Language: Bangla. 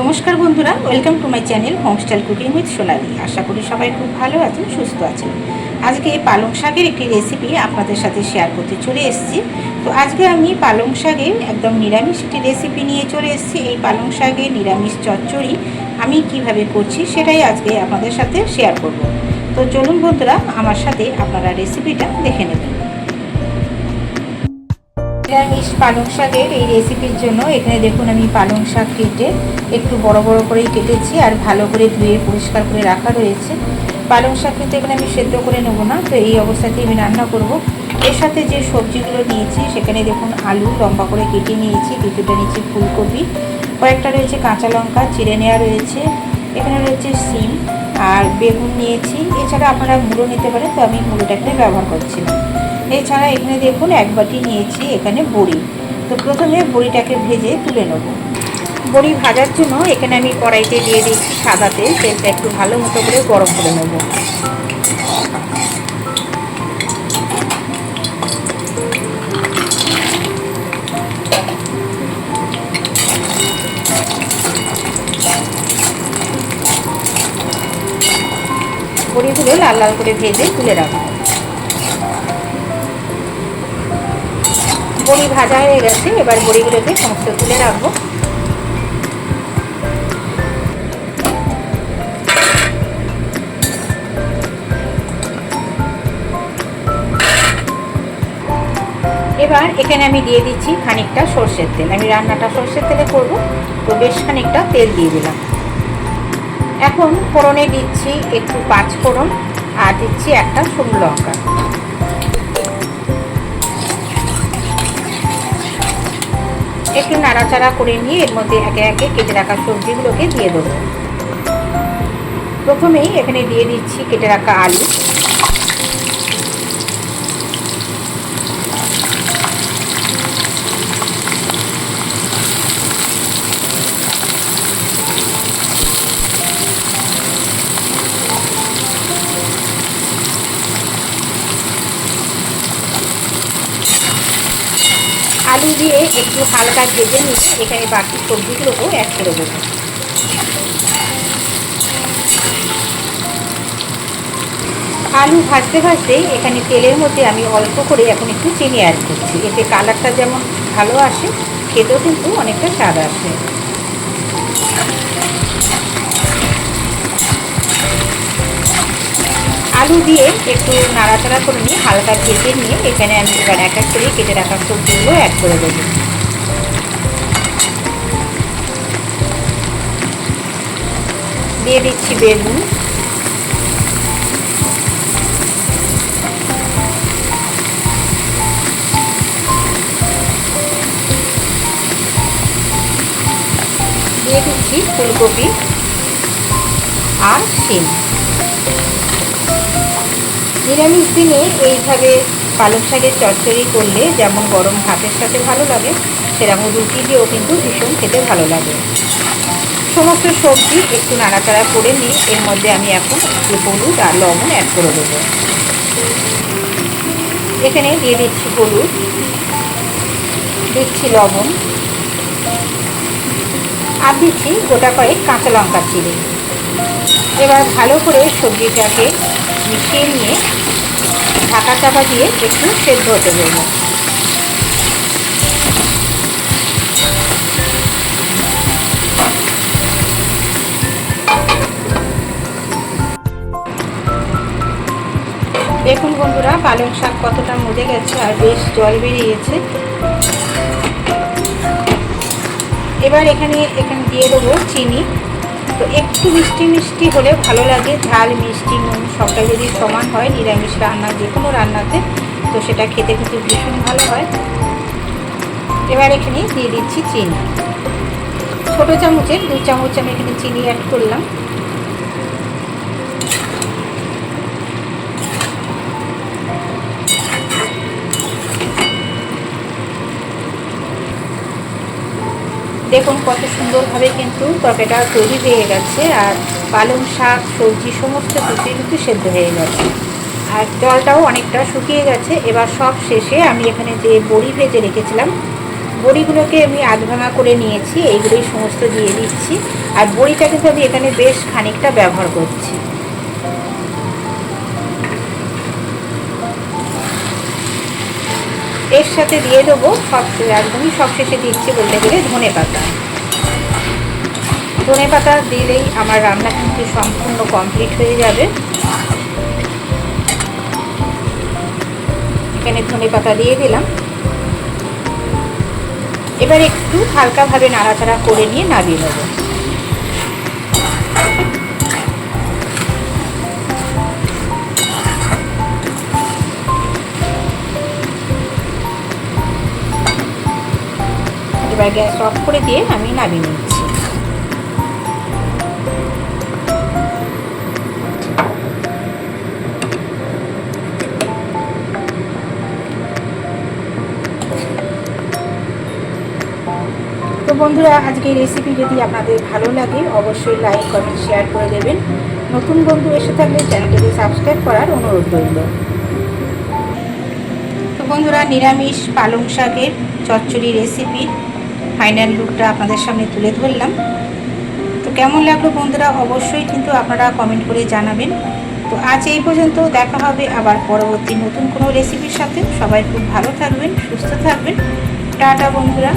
নমস্কার বন্ধুরা welcome to my channel homestyle cooking with Sonali আশা করি সবাই খুব ভালো আছেন, সুস্থ আছেন। আজকে এই পালং শাকের একটি রেসিপি আপনাদের সাথে শেয়ার করতে চলে এসেছি। তো আজকে আমি পালং শাকের একদম নিরামিষ একটি রেসিপি নিয়ে চলে এসেছি। এই পালং শাকের নিরামিষ চচ্চড়ি আমি কীভাবে করছি সেটাই আজকে আপনাদের সাথে শেয়ার করব। তো চলুন বন্ধুরা, আমার সাথে আপনারা রেসিপিটা দেখে নেবেন। নিরামিষ পালং শাকের এই রেসিপির জন্য এখানে দেখুন আমি পালং শাক কেটে একটু বড় বড় করেই কেটেছি আর ভালো করে ধুয়ে পরিষ্কার করে রাখা রয়েছে। পালং শাক কিন্তু এখানে আমি সেদ্ধ করে নেব না, তো এই অবস্থাতেই আমি রান্না করব। এর সাথে যে সবজিগুলো নিয়েছি, সেখানে দেখুন আলু লম্বা করে কেটে নিয়েছি কিছুটা নিয়েছি ফুলকপি, কয়েকটা রয়েছে কাঁচা লঙ্কা, চিড়ে নেওয়া রয়েছে, এখানে রয়েছে সিম আর বেগুন নিয়েছি। এছাড়া আপনারা মুড়ো নিতে পারেন, তো আমি মুড়োটাকে ব্যবহার করছি না। এছাড়া এখানে দেখুন এক বাটি নিয়েছি এখানে বড়ি। তো প্রথমে বড়িটাকে ভেজে তুলে নেব। বড়ি ভাজার জন্য এখানে আমি কড়াইতে দিয়ে দিচ্ছি সাদা তেল, তেলটা একটু ভালো মতো করে গরম করে নেব। বড়িগুলো লাল লাল করে ভেজে তুলে রাখব। বড়ি ভাজা হয়ে গেছে, এবার বড়িগুলোকে সমস্ত তুলে রাখব। এবার এখানে আমি দিয়ে দিচ্ছি খানিকটা সর্ষের তেল। আমি রান্নাটা সর্ষের তেলে করব, তো বেশ খানিকটা তেল দিয়ে দিলাম। এখন ফোড়নে দিচ্ছি একটু পাঁচ ফোড়ন আর দিচ্ছি একটা শুকনো লঙ্কা। একটু নাড়াচাড়া করে নিয়ে এর মধ্যে একে একে কেটে রাখা সবজিগুলোকে দিয়ে দেবো। প্রথমেই এখানে দিয়ে দিচ্ছি কেটে রাখা আলু। আলু দিয়ে একটু হালকা ভেজে নিয়ে এখানে বাকি সবজিগুলোকেও অ্যাড করে দেবো। আলু ভাজতে ভাজতে এখানে তেলের মধ্যে আমি অল্প করে এখন একটু চিনি অ্যাড করছি। এতে কালারটা যেমন ভালো আসে, খেতেও কিন্তু অনেকটা স্বাদ আসে। আলু দিয়ে একটু নাড়াচাড়া করে নিয়ে হালকা ভেজে নিয়ে এখানে আমি এবার এক এক করে কেটে রাখা সবজিগুলো অ্যাড করে দেবো। দিয়ে দিচ্ছি বেগুন। দিয়ে দিচ্ছি ফুলকপি আর শিম। নিরামিষ দিনে এইভাবে পালং শাকের চচ্চড়ি করলে যেমন গরম ভাতের সাথে ভালো লাগে, সেরকম রুটি দিয়েও কিন্তু ভীষণ খেতে ভালো লাগে। সমস্ত সবজি একটু নাড়াচাড়া করে নিয়ে এর মধ্যে আমি এখন একটু হলুদ আর লবণ অ্যাড করে দেবো। এখানে দিয়ে দিচ্ছি হলুদ, দিচ্ছি লবণ, আর দিচ্ছি গোটা কয়েক কাঁচা লঙ্কা চিড়ে। এবার ভালো করে সবজিটাকে মিশিয়ে নিয়ে ঢাকা চাপা দিয়ে একটু সেদ্ধ হতে দেবো দেখুন বন্ধুরা, পালং শাক কতটা মজে গেছে আর বেশ জল বেরিয়েছে। এবার এখানে এখানে দিয়ে দেবো চিনি। তো একটু মিষ্টি মিষ্টি হলে ভালো লাগে। ঝাল, মিষ্টি, নুন সবটা যদি সমান হয়, নিরামিষ রান্না যে কোনো রান্নাতে, তো সেটা খেতে কিন্তু ভীষণ ভালো হয়। এবার এখানে দিয়ে দিচ্ছি চিনি। ছোটো চামচের দু চামচ আমি এখানে চিনি অ্যাড করলাম। দেখুন কত সুন্দরভাবে কিন্তু তরকারিটা তৈরি হয়ে গেছে আর পালং শাক, সবজি, সমস্ত কিছুই কিন্তু সেদ্ধ হয়ে গেছে। আর জলটাও অনেকটা শুকিয়ে গেছে। এবার সব শেষে আমি এখানে যে বড়ি ভেজে রেখেছিলাম, বড়িগুলোকে আমি আধ ভাঙা করে নিয়েছি। এইগুলোই সমস্ত দিয়ে দিচ্ছি। আর বড়িটা কিন্তু আমি এখানে বেশ খানিকটা ব্যবহার করছি। এর সাথে দিয়ে দেবো সব একদমই সব শেষে দিচ্ছি বলতে গেলে ধনে পাতা। ধনে পাতা দিলেই আমার রান্না কিন্তু সম্পূর্ণ কমপ্লিট হয়ে যাবে। এখানে ধনে পাতা দিয়ে দিলাম। এবার একটু হালকাভাবে নাড়াচাড়া করে নিয়ে নাড়িয়ে নেব। এবার গ্যাস অফ করে দিয়ে আমি নামিয়ে নিচ্ছি। তো বন্ধুরা, আজকে রেসিপি যদি আপনাদের ভালো লাগে, অবশ্যই লাইক কমেন্ট শেয়ার করে দেবেন। নতুন বন্ধু এসে থাকলে চ্যানেলটিকে সাবস্ক্রাইব করার অনুরোধ রইল। তো বন্ধুরা, নিরামিষ পালং শাকের চচ্চড়ি রেসিপির ফাইনাল লুকটা আপনাদের সামনে তুলে ধরলাম। তো কেমন লাগল বন্ধুরা? অবশ্যই কিন্তু আপনারা কমেন্ট করে জানাবেন। তো আজ এই পর্যন্ত দেখা হবে আবার পরবর্তী নতুন কোনো রেসিপির সাথে। সবাই খুব ভালো থাকবেন, সুস্থ থাকবেন। টাটা বন্ধুরা।